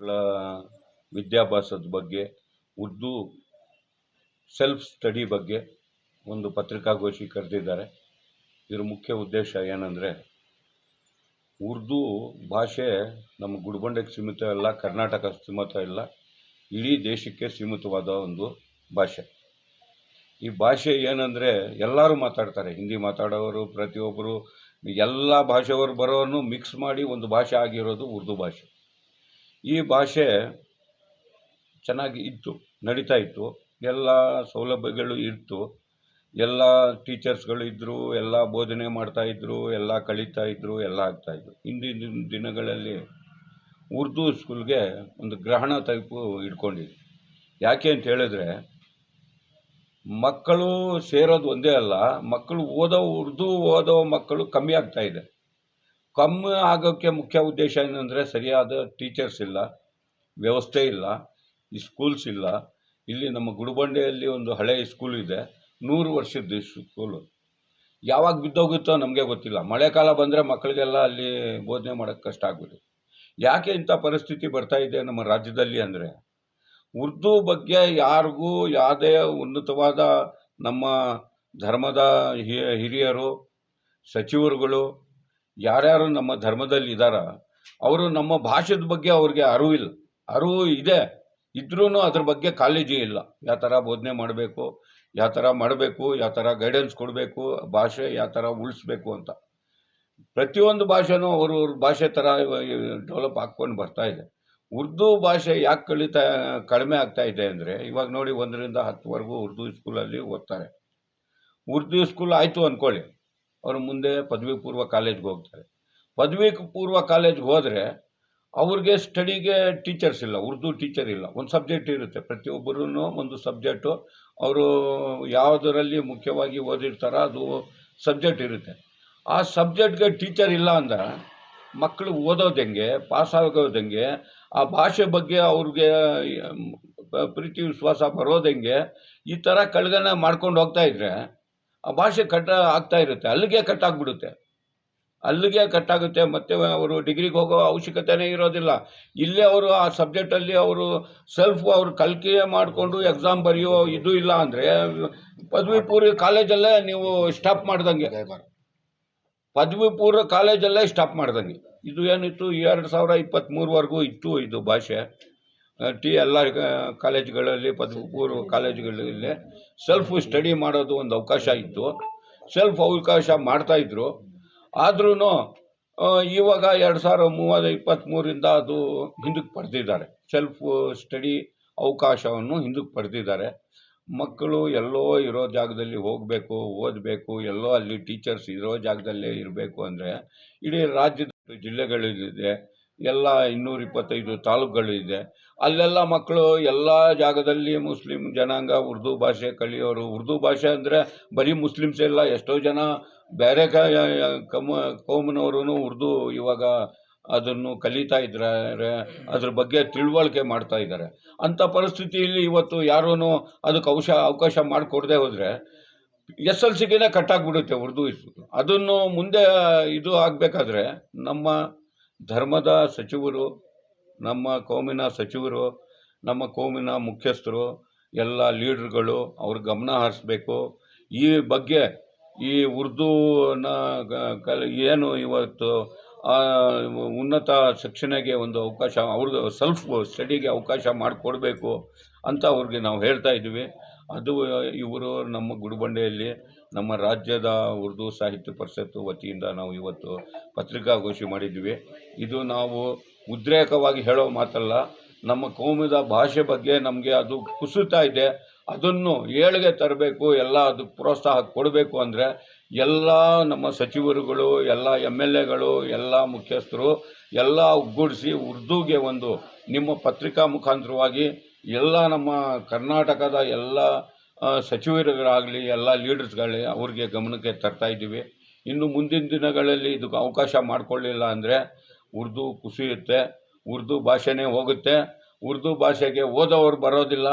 ಮಕ್ಕಳ ವಿದ್ಯಾಭ್ಯಾಸದ ಬಗ್ಗೆ, ಉರ್ದು ಸೆಲ್ಫ್ ಸ್ಟಡಿ ಬಗ್ಗೆ ಒಂದು ಪತ್ರಿಕಾಗೋಷ್ಠಿ ಕರೆದಿದ್ದಾರೆ. ಇದರ ಮುಖ್ಯ ಉದ್ದೇಶ ಏನಂದರೆ, ಉರ್ದು ಭಾಷೆ ನಮ್ಮ ಗುಡ್ಬಂಡೆಗೆ ಸೀಮಿತ ಇಲ್ಲ ಕರ್ನಾಟಕ ಸೀಮಿತ ಇಲ್ಲ, ಇಡೀ ದೇಶಕ್ಕೆ ಸೀಮಿತವಾದ ಒಂದು ಭಾಷೆ. ಈ ಭಾಷೆ ಏನಂದರೆ ಎಲ್ಲರೂ ಮಾತಾಡ್ತಾರೆ. ಹಿಂದಿ ಮಾತಾಡೋರು ಪ್ರತಿಯೊಬ್ಬರು ಎಲ್ಲ ಭಾಷೆಯವರು ಬರೋನು ಮಿಕ್ಸ್ ಮಾಡಿ ಒಂದು ಭಾಷೆ ಆಗಿರೋದು ಉರ್ದು ಭಾಷೆ. ಈ ಭಾಷೆ ಚೆನ್ನಾಗಿ ಇತ್ತು, ನಡೀತಾ ಇತ್ತು. ಎಲ್ಲ ಸೌಲಭ್ಯಗಳು ಇತ್ತು. ಎಲ್ಲ ಟೀಚರ್ಸ್ಗಳು ಇದ್ದರು ಎಲ್ಲ ಬೋಧನೆ ಮಾಡ್ತಾಯಿದ್ರು ಎಲ್ಲ ಕಲಿತಾ ಇದ್ದರು ಎಲ್ಲ ಆಗ್ತಾಯಿದ್ರು ಹಿಂದಿನ ದಿನಗಳಲ್ಲಿ ಉರ್ದು ಸ್ಕೂಲ್ಗೆ ಒಂದು ಗ್ರಹಣ ತೈಪು ಇಟ್ಕೊಂಡಿದ್ವಿ ಯಾಕೆ ಅಂತ ಹೇಳಿದ್ರೆ, ಮಕ್ಕಳು ಸೇರೋದು ಒಂದೇ ಅಲ್ಲ, ಮಕ್ಕಳು ಓದೋ, ಉರ್ದು ಓದೋ ಮಕ್ಕಳು ಕಮ್ಮಿ ಆಗ್ತಾ ಇದೆ. ಕಮ್ಮಿ ಆಗೋಕ್ಕೆ ಮುಖ್ಯ ಉದ್ದೇಶ ಏನಂದರೆ ಸರಿಯಾದ ಟೀಚರ್ಸ್ ಇಲ್ಲ, ವ್ಯವಸ್ಥೆ ಇಲ್ಲ ಸ್ಕೂಲ್ಸ್ ಇಲ್ಲ. ಇಲ್ಲಿ ನಮ್ಮ ಗುಡಿಬಂಡೆಯಲ್ಲಿ ಒಂದು ಹಳೆಯ ಸ್ಕೂಲ್ ಇದೆ, ನೂರು ವರ್ಷದ ಸ್ಕೂಲು. ಯಾವಾಗ ಬಿದ್ದೋಗುತ್ತೋ ನಮಗೆ ಗೊತ್ತಿಲ್ಲ. ಮಳೆಕಾಲ ಬಂದರೆ ಮಕ್ಕಳಿಗೆಲ್ಲ ಅಲ್ಲಿ ಬೋಧನೆ ಮಾಡೋಕ್ಕೆ ಕಷ್ಟ ಆಗ್ಬಿಡುತ್ತೆ ಯಾಕೆ ಇಂಥ ಪರಿಸ್ಥಿತಿ ಬರ್ತಾ ಇದೆ ನಮ್ಮ ರಾಜ್ಯದಲ್ಲಿ ಅಂದರೆ, ಉರ್ದು ಬಗ್ಗೆ ಯಾರಿಗೂ ಯಾವುದೇ ಉನ್ನತವಾದ ನಮ್ಮ ಧರ್ಮದ ಹಿರಿಯರು, ಸಚಿವರುಗಳು ಯಾರ್ಯಾರು ನಮ್ಮ ಧರ್ಮದಲ್ಲಿ ಇದ್ದಾರ ಅವರು ನಮ್ಮ ಭಾಷೆದ ಬಗ್ಗೆ ಅವ್ರಿಗೆ ಅರಿವಿಲ್ಲ ಅರಿವು ಇದೆ. ಇದ್ರೂ ಅದ್ರ ಬಗ್ಗೆ ಕಾಲೇಜಿ ಇಲ್ಲ. ಯಾವ ಥರ ಬೋಧನೆ ಮಾಡಬೇಕು, ಯಾವ ಥರ ಮಾಡಬೇಕು, ಯಾವ ಥರ ಗೈಡೆನ್ಸ್ ಕೊಡಬೇಕು, ಭಾಷೆ ಯಾವ ಥರ ಉಳಿಸ್ಬೇಕು ಅಂತ. ಪ್ರತಿಯೊಂದು ಭಾಷೆನೂ ಅವ್ರ ಅವ್ರ ಭಾಷೆ ಥರ ಡೆವಲಪ್ ಆಗ್ಕೊಂಡು ಬರ್ತಾ ಇದೆ. ಉರ್ದು ಭಾಷೆ ಯಾಕೆ ಕಲಿತಾ, ಕಡಿಮೆ ಆಗ್ತಾ ಇದೆ ಅಂದರೆ, ಇವಾಗ ನೋಡಿ ಒಂದರಿಂದ ಹತ್ತುವರೆಗೂ ಉರ್ದು ಸ್ಕೂಲಲ್ಲಿ ಓದ್ತಾರೆ. ಉರ್ದು ಸ್ಕೂಲ್ ಆಯಿತು ಅಂದ್ಕೊಳ್ಳಿ ಅವರು ಮುಂದೆ ಪದವಿ ಪೂರ್ವ ಕಾಲೇಜ್ಗೆ ಹೋಗ್ತಾರೆ. ಪದವಿ ಪೂರ್ವ ಕಾಲೇಜ್ಗೆ ಹೋದರೆ ಅವ್ರಿಗೆ ಸ್ಟಡಿಗೆ ಟೀಚರ್ಸ್ ಇಲ್ಲ, ಉರ್ದು ಟೀಚರ್ ಇಲ್ಲ. ಒಂದು ಸಬ್ಜೆಕ್ಟ್ ಇರುತ್ತೆ ಪ್ರತಿಯೊಬ್ಬರೂ ಒಂದು ಸಬ್ಜೆಕ್ಟು ಅವರು ಯಾವುದರಲ್ಲಿ ಮುಖ್ಯವಾಗಿ ಓದಿರ್ತಾರೋ ಅದು ಸಬ್ಜೆಕ್ಟ್ ಇರುತ್ತೆ. ಆ ಸಬ್ಜೆಕ್ಟ್ಗೆ ಟೀಚರ್ ಇಲ್ಲ ಅಂದ್ರೆ ಮಕ್ಕಳು ಓದೋದು ಹೆಂಗೆ ಪಾಸ್ ಆಗೋದು ಹೆಂಗೆ, ಆ ಭಾಷೆ ಬಗ್ಗೆ ಅವ್ರಿಗೆ ಪ್ರೀತಿ, ವಿಶ್ವಾಸ ಬರೋದು ಹೆಂಗೆ, ಈ ಥರ ಕಳ್ಗನ ಮಾಡ್ಕೊಂಡು ಹೋಗ್ತಾ ಇದ್ರೆ ಭಾಷೆ ಕಟ್ ಆಗ್ತಾ ಇರುತ್ತೆ. ಅಲ್ಲಿಗೆ ಕಟ್ ಆಗ್ಬಿಡುತ್ತೆ. ಅಲ್ಲಿಗೆ ಕಟ್ ಆಗುತ್ತೆ. ಮತ್ತೆ ಅವರು ಡಿಗ್ರಿಗೆ ಹೋಗೋ ಅವಶ್ಯಕತೆನೇ ಇರೋದಿಲ್ಲ. ಇಲ್ಲೇ ಅವರು ಆ ಸಬ್ಜೆಕ್ಟಲ್ಲಿ ಅವರು ಸೆಲ್ಫ್ ಅವರು ಕಲಿಕೆ ಮಾಡಿಕೊಂಡು ಎಕ್ಸಾಮ್ ಬರೆಯೋ ಇದು ಇಲ್ಲ ಅಂದರೆ ಪದವಿ ಪೂರ್ವ ಕಾಲೇಜಲ್ಲೇ ನೀವು ಸ್ಟಾಪ್ ಮಾಡ್ದಂಗೆ. ಪದವಿ ಪೂರ್ವ ಕಾಲೇಜಲ್ಲೇ ಸ್ಟಾಪ್ ಮಾಡ್ದಂಗೆ. ಇದು ಏನಿತ್ತು? ಎರಡು ಸಾವಿರ ಇಪ್ಪತ್ತ್ಮೂರವರೆಗೂ ಇತ್ತು ಇದು ಭಾಷೆ. ಟಿ ಎಲ್ಲ ಕಾಲೇಜ್ಗಳಲ್ಲಿ ಪದವಿ ಪೂರ್ವ ಕಾಲೇಜುಗಳಲ್ಲಿ ಸೆಲ್ಫ್ ಸ್ಟಡಿ ಮಾಡೋದು ಒಂದು ಅವಕಾಶ ಇತ್ತು. ಸೆಲ್ಫ್ ಅವಕಾಶ ಮಾಡ್ತಾಯಿದ್ರು ಆದ್ರೂ ಇವಾಗ ಎರಡು ಸಾವಿರ ಮೂವತ್ತು ಇಪ್ಪತ್ತ್ಮೂರಿಂದ ಅದು ಹಿಂದಕ್ಕೆ ಪಡೆದಿದ್ದಾರೆ ಸೆಲ್ಫ್ ಸ್ಟಡಿ ಅವಕಾಶವನ್ನು ಹಿಂದಕ್ಕೆ ಪಡೆದಿದ್ದಾರೆ ಮಕ್ಕಳು ಎಲ್ಲೋ ಇರೋ ಜಾಗದಲ್ಲಿ ಹೋಗಬೇಕು, ಓದಬೇಕು, ಎಲ್ಲೋ ಅಲ್ಲಿ ಟೀಚರ್ಸ್ ಇರೋ ಜಾಗದಲ್ಲೇ ಇರಬೇಕು ಅಂದರೆ ಇಡೀ ರಾಜ್ಯದ ಜಿಲ್ಲೆಗಳಿದೆ, ಎಲ್ಲ ಇನ್ನೂರ ಇಪ್ಪತ್ತೈದು ತಾಲೂಕುಗಳಿದೆ. ಅಲ್ಲೆಲ್ಲ ಮಕ್ಕಳು ಎಲ್ಲ ಜಾಗದಲ್ಲಿ ಮುಸ್ಲಿಂ ಜನಾಂಗ ಉರ್ದು ಭಾಷೆ ಕಲಿಯೋರು. ಉರ್ದು ಭಾಷೆ ಅಂದರೆ ಬರೀ ಮುಸ್ಲಿಮ್ಸ್ ಎಲ್ಲ ಎಷ್ಟೋ ಜನ ಬೇರೆ ಕ ಕಮ ಕೋಮನವರು ಉರ್ದು ಇವಾಗ ಅದನ್ನು ಕಲಿತಾ ಇದ್ದಾರೆ, ಅದ್ರ ಬಗ್ಗೆ ತಿಳುವಳಿಕೆ ಮಾಡ್ತಾ ಇದ್ದಾರೆ. ಅಂಥ ಪರಿಸ್ಥಿತಿಯಲ್ಲಿ ಇವತ್ತು ಯಾರೂ ಅದಕ್ಕೆ ಅವಶ, ಅವಕಾಶ ಮಾಡಿಕೊಡದೆ ಹೋದರೆ ಎಸ್ ಎಲ್ ಕಟ್ ಕಟ್ಟಾಗ್ಬಿಡುತ್ತೆ ಉರ್ದು ಇಸ್ಕೂಲು ಅದನ್ನು ಮುಂದೆ ಇದು ಆಗಬೇಕಾದ್ರೆ ನಮ್ಮ ಧರ್ಮದ ಸಚಿವರು ನಮ್ಮ ಕೋಮಿನ ಸಚಿವರು, ನಮ್ಮ ಕೋಮಿನ ಮುಖ್ಯಸ್ಥರು, ಎಲ್ಲ ಲೀಡ್ರ್ಗಳು ಅವ್ರ ಗಮನ ಹರಿಸ್ಬೇಕು. ಈ ಬಗ್ಗೆ ಈ ಉರ್ದೂನ ಕಲ್ ಏನು ಇವತ್ತು ಉನ್ನತ ಶಿಕ್ಷಣಕ್ಕೆ ಒಂದು ಅವಕಾಶ ಅವ್ರದ್ದು ಸೆಲ್ಫ್ ಸ್ಟಡಿಗೆ ಅವಕಾಶ ಮಾಡಿಕೊಡ್ಬೇಕು ಅಂತ ಅವ್ರಿಗೆ ನಾವು ಹೇಳ್ತಾ ಇದ್ದೀವಿ. ಅದು ಇವರು ನಮ್ಮ ಗುಡಿಬಂಡೆಯಲ್ಲಿ, ನಮ್ಮ ರಾಜ್ಯದ ಉರ್ದು ಸಾಹಿತ್ಯ ಪರಿಷತ್ತು ವತಿಯಿಂದ ನಾವು ಇವತ್ತು ಪತ್ರಿಕಾಗೋಷ್ಠಿ ಮಾಡಿದ್ವಿ ಇದು ನಾವು ಉದ್ರೇಕವಾಗಿ ಹೇಳೋ ಮಾತಲ್ಲ, ನಮ್ಮ ಕೋಮದ ಭಾಷೆ ಬಗ್ಗೆ ನಮಗೆ ಅದು ಕುಸಿತಾ ಇದೆ. ಅದನ್ನು ಏಳಿಗೆ ತರಬೇಕು, ಎಲ್ಲ ಅದಕ್ಕೆ ಪ್ರೋತ್ಸಾಹ ಕೊಡಬೇಕು ಅಂದರೆ ಎಲ್ಲ ನಮ್ಮ ಸಚಿವರುಗಳು, ಎಲ್ಲ ಎಂ ಎಲ್ ಎಗಳು, ಎಲ್ಲ ಮುಖ್ಯಸ್ಥರು ಎಲ್ಲ ಒಗ್ಗೂಡಿಸಿ ಉರ್ದುಗೆ ಒಂದು ನಿಮ್ಮ ಪತ್ರಿಕಾ ಮುಖಾಂತರವಾಗಿ ಎಲ್ಲ ನಮ್ಮ ಕರ್ನಾಟಕದ ಎಲ್ಲ ಸಚಿವರುಗಳಾಗಲಿ, ಎಲ್ಲ ಲೀಡರ್ಸ್ಗಳೇ ಅವ್ರಿಗೆ ಗಮನಕ್ಕೆ ತರ್ತಾ ಇದ್ದೀವಿ. ಇನ್ನು ಮುಂದಿನ ದಿನಗಳಲ್ಲಿ ಇದಕ್ಕೆ ಅವಕಾಶ ಮಾಡಿಕೊಳ್ಳಿಲ್ಲ ಅಂದರೆ ಉರ್ದು ಕುಸಿಯುತ್ತೆ ಉರ್ದು ಭಾಷೆನೇ ಹೋಗುತ್ತೆ. ಉರ್ದು ಭಾಷೆಗೆ ಓದೋರು ಬರೋದಿಲ್ಲ.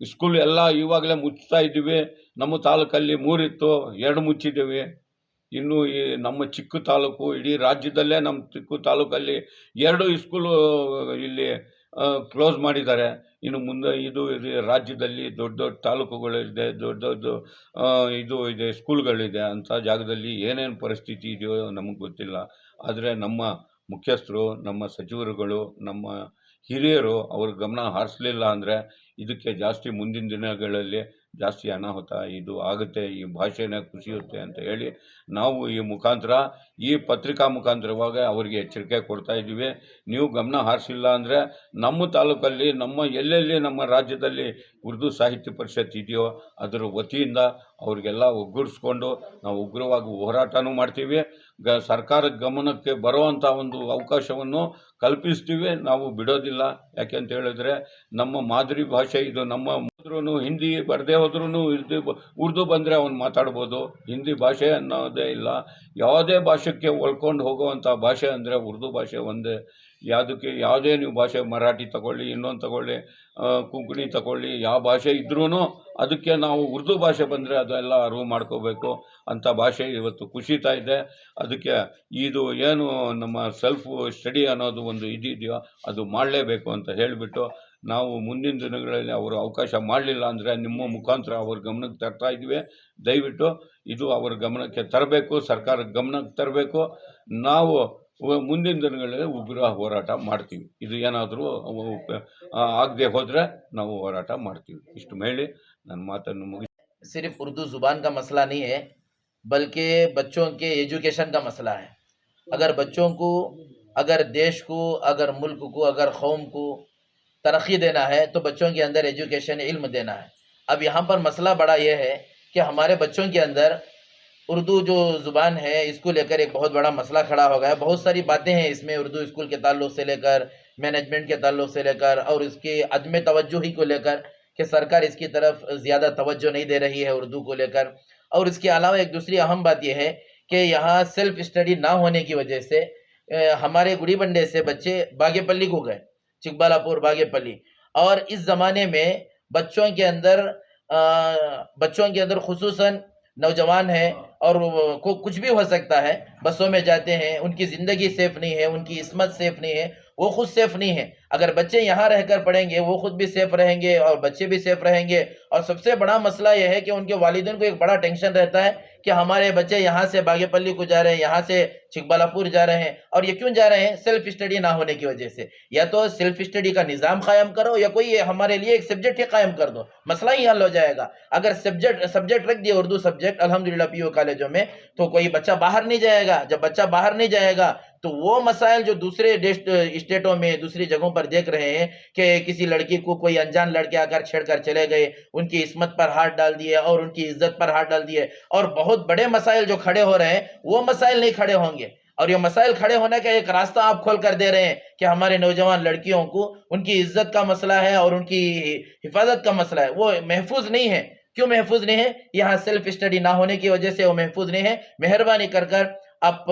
ಸ್ಕೂಲ್ ಎಲ್ಲ ಇವಾಗಲೇ ಮುಚ್ತಾ ಇದ್ದೀವಿ. ನಮ್ಮ ತಾಲೂಕಲ್ಲಿ ಮೂರಿತ್ತು, ಎರಡು ಮುಚ್ಚಿದ್ದೀವಿ. ಇನ್ನು ಈ ನಮ್ಮ ಚಿಕ್ಕ ತಾಲೂಕು, ಇಡೀ ರಾಜ್ಯದಲ್ಲೇ ನಮ್ಮ ಚಿಕ್ಕ ತಾಲೂಕಲ್ಲಿ ಎರಡು ಸ್ಕೂಲು ಇಲ್ಲಿ ಕ್ಲೋಸ್ ಮಾಡಿದ್ದಾರೆ. ಇನ್ನು ಮುಂದೆ ಇದು ಇದು, ರಾಜ್ಯದಲ್ಲಿ ದೊಡ್ಡ ದೊಡ್ಡ ತಾಲೂಕುಗಳಿದೆ, ದೊಡ್ಡ ದೊಡ್ಡ ಇದು ಇದೆ ಸ್ಕೂಲ್ಗಳಿದೆ ಅಂಥ ಜಾಗದಲ್ಲಿ ಏನೇನು ಪರಿಸ್ಥಿತಿ ಇದೆಯೋ ನಮಗೆ ಗೊತ್ತಿಲ್ಲ. ಆದರೆ ನಮ್ಮ ಮುಖ್ಯಸ್ಥರು, ನಮ್ಮ ಸಚಿವರುಗಳು, ನಮ್ಮ ಹಿರಿಯರು ಅವ್ರ ಗಮನ ಹರಿಸಲಿಲ್ಲ ಅಂದರೆ ಇದಕ್ಕೆ ಜಾಸ್ತಿ ಮುಂದಿನ ದಿನಗಳಲ್ಲಿ ಜಾಸ್ತಿ ಅನಾಹುತ ಇದು ಆಗುತ್ತೆ, ಈ ಭಾಷೆನ ಕುಸಿಯುತ್ತೆ ಅಂತ ಹೇಳಿ ನಾವು ಈ ಮುಖಾಂತರ, ಈ ಪತ್ರಿಕಾ ಮುಖಾಂತರವಾಗಿ ಅವರಿಗೆ ಎಚ್ಚರಿಕೆ ಕೊಡ್ತಾ ಇದ್ದೀವಿ. ನೀವು ಗಮನ ಹರಿಸಿಲ್ಲ ಅಂದರೆ ನಮ್ಮ ತಾಲೂಕಲ್ಲಿ, ನಮ್ಮ ಎಲ್ಲೆಲ್ಲಿ, ನಮ್ಮ ರಾಜ್ಯದಲ್ಲಿ ಉರ್ದು ಸಾಹಿತ್ಯ ಪರಿಷತ್ ಇದೆಯೋ ಅದರ ವತಿಯಿಂದ ಅವ್ರಿಗೆಲ್ಲ ಒಗ್ಗೂಡಿಸ್ಕೊಂಡು ನಾವು ಉಗ್ರವಾಗಿ ಹೋರಾಟನೂ ಮಾಡ್ತೀವಿ. ಗ ಸರ್ಕಾರದ ಗಮನಕ್ಕೆ ಬರುವಂಥ ಒಂದು ಅವಕಾಶವನ್ನು ಕಲ್ಪಿಸ್ತೀವಿ. ನಾವು ಬಿಡೋದಿಲ್ಲ. ಯಾಕೆ ಅಂತ ಹೇಳಿದ್ರೆ ನಮ್ಮ ಮಾದರಿ ಭಾಷೆ ಇದು ನಮ್ಮ ಹೋದ್ರೂ ಹಿಂದಿ ಬರದೇ ಹೋದ್ರೂ ಬ- ಉರ್ದು ಬಂದರೆ ಅವ್ನು ಮಾತಾಡ್ಬೋದು. ಹಿಂದಿ ಭಾಷೆ ಅನ್ನೋದೇ ಇಲ್ಲ. ಯಾವುದೇ ಭಾಷೆಗೆ ಒಳ್ಕೊಂಡು ಹೋಗುವಂಥ ಭಾಷೆ ಅಂದರೆ ಉರ್ದು ಭಾಷೆ ಒಂದೇ. ಯಾವುದಕ್ಕೆ, ಯಾವುದೇ ನೀವು ಭಾಷೆ ಮರಾಠಿ ತಗೊಳ್ಳಿ, ಇನ್ನೊಂದು ತಗೊಳ್ಳಿ ಕುಂಕುಣಿ ತಗೊಳ್ಳಿ, ಯಾವ ಭಾಷೆ ಇದ್ರೂ ಅದಕ್ಕೆ ನಾವು ಉರ್ದು ಭಾಷೆ ಬಂದರೆ ಅದೆಲ್ಲ ಅರಿವು ಮಾಡ್ಕೋಬೇಕು. ಅಂಥ ಭಾಷೆ ಇವತ್ತು ಕುಸಿತಾ ಇದೆ. ಅದಕ್ಕೆ ಇದು ಏನು ನಮ್ಮ ಸೆಲ್ಫ್ ಸ್ಟಡಿ ಅನ್ನೋದು ಒಂದು ಇದಿದೆಯೋ ಅದು ಮಾಡಲೇಬೇಕು ಅಂತ ಹೇಳಿಬಿಟ್ಟು ನಾವು ಮುಂದಿನ ದಿನಗಳಲ್ಲಿ ಅವರು ಅವಕಾಶ ಮಾಡಲಿಲ್ಲ ಅಂದರೆ ನಿಮ್ಮ ಮುಖಾಂತರ ಅವ್ರ ಗಮನಕ್ಕೆ ತರ್ತಾ ಇದ್ವಿ. ದಯವಿಟ್ಟು ಇದು ಅವರ ಗಮನಕ್ಕೆ ತರಬೇಕು, ಸರ್ಕಾರದ ಗಮನಕ್ಕೆ ತರಬೇಕು. ನಾವು ಮುಂದಿನ ದಿನಗಳಲ್ಲಿ ಉಗ್ರ ಹೋರಾಟ ಮಾಡ್ತೀವಿ. ಇದು ಏನಾದರೂ ಆಗದೆ ಹೋದರೆ ನಾವು ಹೋರಾಟ ಮಾಡ್ತೀವಿ. ಇಷ್ಟು ಹೇಳಿ ನನ್ನ ಮಾತನ್ನು ಮುಗಿ صرف اردو زبان کا مسئلہ نہیں ہے بلکہ بچوں کے ایجوکیشن کا مسئلہ ہے اگر بچوں کو اگر دیش کو اگر ملک کو اگر قوم کو ترقی دینا ہے تو بچوں کے اندر ایجوکیشن علم دینا ہے اب یہاں پر مسئلہ بڑا یہ ہے کہ ہمارے بچوں کے اندر اردو جو زبان ہے، اس کو لے کر ایک بہت بڑا مسئلہ کھڑا ہو گیا ہے۔ بہت ساری باتیں ہیں اس میں اردو اسکول کے تعلق سے لے کر مینجمنٹ کے تعلق سے لے کر، اور اس کے عدم توجہ ہی کو لے کر کہ سرکار اس کی طرف زیادہ توجہ نہیں دے رہی ہے اردو کو لے کر۔ اور اس کے علاوہ ایک دوسری اہم بات یہ ہے کہ یہاں سیلف اسٹڈی نہ ہونے کی وجہ سے ہمارے گڑی بنڈے سے بچے باغے پلی کو گئے چکبالا پور باغے پلی۔ اور اس زمانے میں بچوں کے اندر بچوں کے اندر خصوصاً نوجوان ہیں اور کچھ بھی ہو سکتا ہے، بسوں میں جاتے ہیں، ان کی زندگی سیف نہیں ہے، ان کی عصمت سیف نہیں ہے، وہ خود سیف نہیں ہے اگر بچے یہاں رہ کر پڑھیں گے، وہ خود بھی سیف رہیں گے اور بچے بھی سیف رہیں گے۔ اور سب سے بڑا مسئلہ یہ ہے کہ ان کے والدین کو ایک بڑا ٹینشن رہتا ہے کہ ہمارے بچے یہاں سے باغے پلی کو جا رہے ہیں، یہاں سے چھکبالا پور جا رہے ہیں اور یہ کیوں جا رہے ہیں؟ سیلف اسٹڈی نہ ہونے کی وجہ سے۔ یا تو سیلف اسٹڈی کا نظام قائم کرو یا کوئی ہمارے لیے ایک سبجیکٹ ہی قائم کر دو۔ مسئلہ ہی حل ہو جائے گا۔ اگر سبجیکٹ سبجیکٹ رکھ دیا اردو سبجیکٹ الحمدللہ پی یو کالجوں میں، تو کوئی بچہ باہر نہیں جائے گا۔ جب بچہ باہر نہیں جائے گا، تو وہ مسائل جو دوسرے اسٹیٹوں میں، دوسری جگہوں پر دیکھ رہے ہیں کہ کسی لڑکی کو کوئی انجان لڑکے آ کر چھیڑ کر چلے گئے، ان کی عصمت پر ہاتھ ڈال دیے اور ان کی عزت پر ہاتھ ڈال دیے۔ اور بہت بڑے مسائل جو کھڑے ہو رہے ہیں، وہ مسائل نہیں کھڑے ہوں گے۔ اور یہ مسائل کھڑے ہونے کا ایک راستہ آپ کھول کر دے رہے ہیں کہ ہمارے نوجوان لڑکیوں کو ان کی عزت کا مسئلہ ہے اور ان کی حفاظت کا مسئلہ ہے۔ وہ محفوظ نہیں ہے کیوں محفوظ نہیں ہے یہاں سیلف اسٹڈی نہ ہونے کی وجہ سے وہ محفوظ نہیں ہے مہربانی کر کر آپ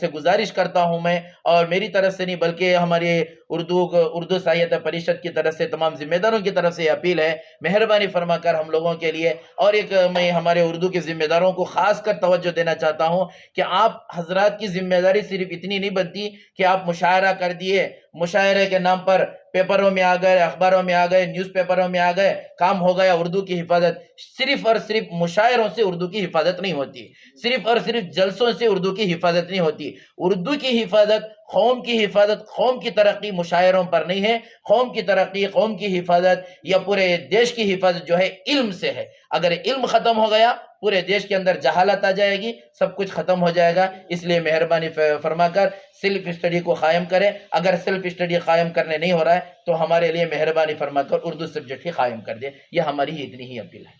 سے گزارش کرتا ہوں میں اور میری طرف سے نہیں، بلکہ ہمارے اردو اردو ساہیت پریشد کی طرف سے، تمام ذمہ داروں کی طرف سے اپیل ہے، مہربانی فرما کر ہم لوگوں کے لیے اور ایک میں ہمارے اردو کے ذمہ داروں کو خاص کر توجہ دینا چاہتا ہوں کہ آپ حضرات کی ذمہ داری صرف اتنی نہیں بنتی کہ آپ مشاعرہ کر دیے مشاعرے کے نام پر پیپروں میں آ گئے، اخباروں میں آ گئے، نیوز پیپروں میں آ گئے، کام ہو گیا، اردو کی حفاظت۔ صرف اور صرف مشاعروں سے اردو کی حفاظت نہیں ہوتی۔ صرف اور صرف جلسوں سے اردو کی حفاظت نہیں ہوتی۔ اردو کی حفاظت قوم کی حفاظت، قوم کی ترقی مشاعروں پر نہیں ہے۔ قوم کی ترقی، قوم کی حفاظت یا پورے دیش کی حفاظت جو ہے علم سے ہے۔ اگر علم ختم ہو گیا पूरे देश के अंदर जहालत आ जाएगी सब कुछ खत्म हो जाएगा इसलिए मेहरबानी फ- फरमाकर सेल्फ स्टडी को कायम करें अगर सेल्फ स्टडी कायम करने नहीं हो रहा है तो हमारे लिए मेहरबानी फरमाकर उर्दू सब्जेक्ट ही कायम कर दे ये हमारी इतनी ही अपील है